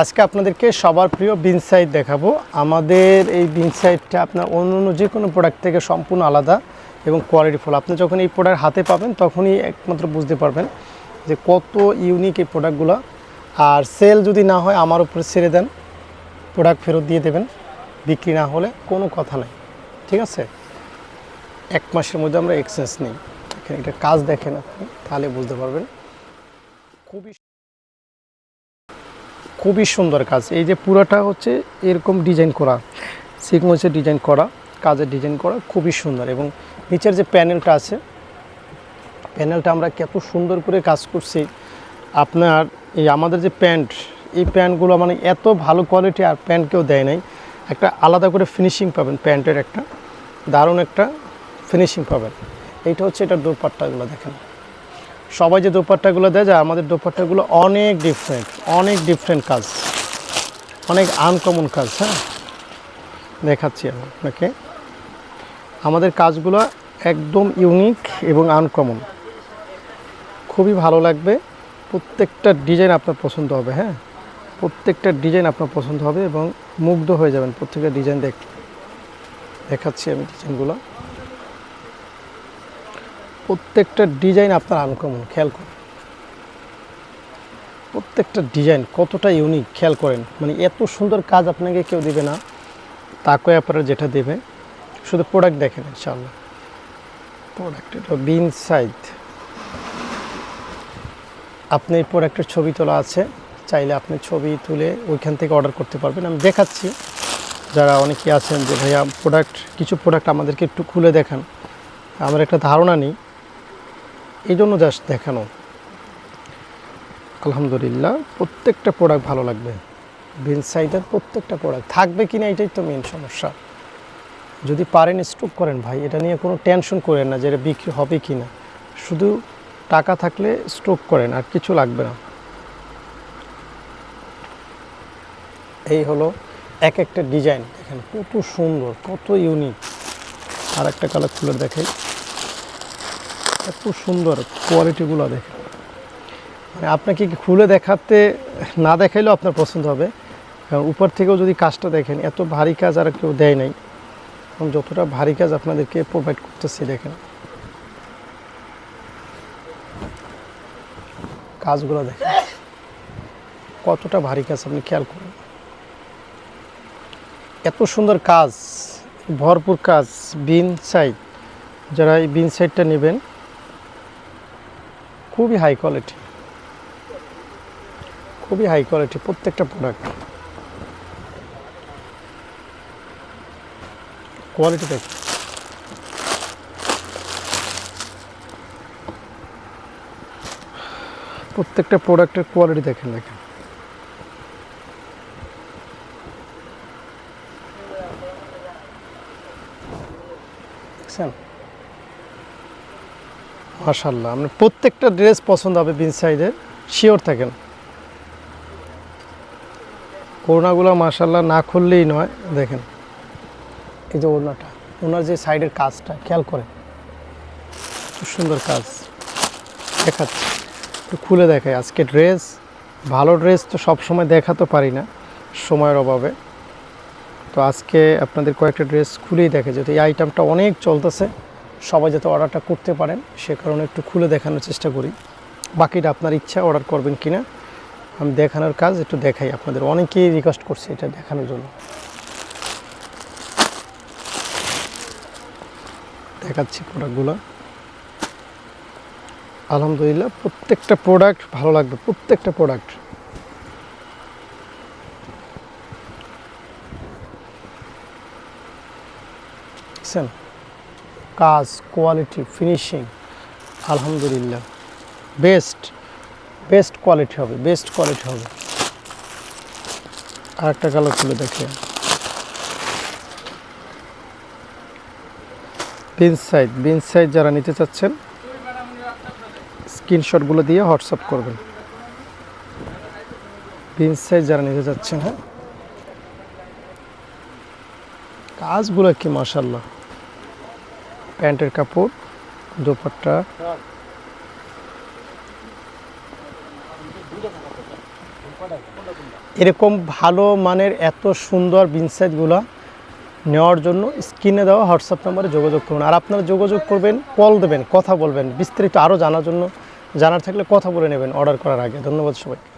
আজকে আপনাদেরকে সবার প্রিয় বিন সাইড দেখাবো। আমাদের এই বিন সাইডটা আপনার অন্য অন্য যে কোনো প্রোডাক্ট থেকে সম্পূর্ণ আলাদা এবং কোয়ালিটি কোয়ালিটিফুল আপনি যখন এই প্রোডাক্ট হাতে পাবেন, তখনই একমাত্র বুঝতে পারবেন যে কত ইউনিক এই প্রোডাক্টগুলো আর সেল যদি না হয়, আমার উপরে ছেড়ে দেন। প্রোডাক্ট ফেরত দিয়ে দেবেন। বিক্রি না হলে কোনো কথা নাই। ঠিক আছে? এক মাসের মধ্যে আমরা এক্সচেঞ্জ নিই। এখানে এটা কাজ দেখেন আপনি, তাহলে বুঝতে পারবেন। খুবই খুবই সুন্দর কাজ। এই যে পুরোটা হচ্ছে এরকম ডিজাইন করা। সিকোয়েন্সের ডিজাইন করা, কাজের ডিজাইন করা খুবই সুন্দর এবং নিচের যে প্যানেলটা আছে প্যানেলটা আমরা কত সুন্দর করে কাজ করছি। আপনার এই আমাদের যে প্যান্ট, এই প্যান্টগুলো মানে এত ভালো কোয়ালিটি আর প্যান্ট কেউ দেয় নাই। একটা আলাদা করে ফিনিশিং পাবেন প্যান্টের একটা, দারুণ একটা ফিনিশিং পাবেন। এইটা হচ্ছে এটা দোপাট্টাগুলো দেখেন। সবাই যে দোপাট্টাগুলো দেয় যায় আমাদের দোপাট্টাগুলো অনেক ডিফারেন্ট অনেক ডিফারেন্ট কাজ। অনেক আনকমন কাজ হ্যাঁ? দেখাচ্ছি আমি আপনাকে। আমাদের কাজগুলো একদম ইউনিক এবং আনকমন খুবই ভালো লাগবে। প্রত্যেকটা ডিজাইন আপনার পছন্দ হবে হ্যাঁ? প্রত্যেকটা ডিজাইন আপনার পছন্দ হবে এবং মুগ্ধ হয়ে যাবেন প্রত্যেকটা ডিজাইন দেখ দেখাচ্ছি আমি ডিজাইনগুলো প্রত্যেকটা ডিজাইন আপনার আনকমন খেয়াল করুন। প্রত্যেকটা ডিজাইন কতটা ইউনিক খেয়াল করেন। মানে এত সুন্দর কাজ আপনাকে কেউ দেবে না। তাকে আপনারা যেটা দেবে শুধু প্রোডাক্ট দেখেন ইনশাল্লাহ প্রোডাক্ট এটা বিন সাইড আপনি এই প্রোডাক্টের ছবি তোলা আছে, চাইলে আপনি ছবি তুলে ওইখান থেকে অর্ডার করতে পারবেন। আমি দেখাচ্ছি, যারা অনেকেই আছেন যে, ভাইয়া প্রোডাক্ট কিছু প্রোডাক্ট আমাদেরকে একটু খুলে দেখান। আমার একটা ধারণা নেই এই জন্য জাস্ট দেখানো। আলহামদুলিল্লাহ, প্রত্যেকটা প্রোডাক্ট ভালো লাগবে। সাইডের প্রত্যেকটা প্রোডাক্ট থাকবে কি না এটাই তো মেন সমস্যা। যদি পারেন স্টক করেন ভাই, এটা নিয়ে কোনো টেনশন করেন না যে এটা বিক্রি হবে কি না। শুধু টাকা থাকলে স্টক করেন, আর কিছু লাগবে না। এই হলো এক একটা ডিজাইন দেখেন কত সুন্দর, কত ইউনিক আর একটা কালার খুলে দেখাই। এত সুন্দর কোয়ালিটিগুলো দেখেন মানে আপনাকে খুলে দেখাতে না দেখাইলেও আপনার পছন্দ হবে। উপর থেকেও যদি কাজটা দেখেন, এত ভারী কাজ আর কেউ দেয় নাই। এবং যতটা ভারী কাজ আপনাদেরকে প্রোভাইড করতেছি, দেখেন। কাজগুলো দেখেন। কতটা ভারী কাজ আপনি খেয়াল করুন। এত সুন্দর কাজ, ভরপুর কাজ, বিন সাইড। যারা এই বিন সাইডটা নেবেন খুবই হাই কোয়ালিটি খুবই হাই কোয়ালিটি প্রত্যেকটা প্রোডাক্ট কোয়ালিটি দেখ। প্রত্যেকটা প্রোডাক্টের কোয়ালিটি দেখেন দেখেন। দেখছেন মাশাল্লাহ আপনার প্রত্যেকটা ড্রেস পছন্দ হবে বিন সাইডের শিওর থাকেন। ওড়নাগুলো মাশাল্লাহ না খুললেই নয়। দেখেন। এই যে ওড়নাটা। ওনার যে সাইডের কাজটা, খেয়াল করেন। খুব সুন্দর কাজ। দেখাচ্ছে। একটু খুলে দেখাই। আজকে ড্রেস, ভালো ড্রেস তো সব সময় দেখাতে পারি না, সময়ের অভাবে। তো আজকে আপনাদের কয়েকটা ড্রেস খুলেই দেখে যেহেতু এই আইটেমটা অনেক চলতেছে। সবাই যাতে অর্ডারটা করতে পারেন, সে কারণে একটু খুলে দেখানোর চেষ্টা করি। বাকিটা আপনার ইচ্ছা, অর্ডার করবেন কিনা, আমি দেখানোর কাজ একটু দেখাই আপনাদের। অনেকেই রিকোয়েস্ট করছে এটা দেখানোর জন্য। দেখাচ্ছি প্রোডাক্টগুলো আলহামদুলিল্লাহ, প্রত্যেকটা প্রোডাক্ট ভালো লাগবে, প্রত্যেকটা প্রোডাক্ট দেখছেন কাজ কোয়ালিটি ফিনিশিং আলহামদুলিল্লাহ। বেস্ট বেস্ট কোয়ালিটি হবে বেস্ট কোয়ালিটি হবে। আর একটা কালার খুলে দেখে। বিন সাইড বিন সাইড যারা নিতে চাচ্ছেন স্ক্রিনশটগুলো দিয়ে হোয়াটসঅ্যাপ করবেন। বিন সাইজ যারা নিতে চাচ্ছেন হ্যাঁ। কাজগুলো কি মাসাল্লাহ প্যান্টের কাপড়, দোপাট্টা। এরকম ভালো মানের এত সুন্দর বিনসাইটগুলো নেওয়ার জন্য স্ক্রিনে দেওয়া হোয়াটসঅ্যাপ নাম্বারে যোগাযোগ করুন। আর আপনারা যোগাযোগ করবেন, কল দেবেন, কথা বলবেন, বিস্তারিত আরও জানার জন্য, জানার থাকলে কথা বলে নেবেন অর্ডার করার আগে। ধন্যবাদ সবাইকে।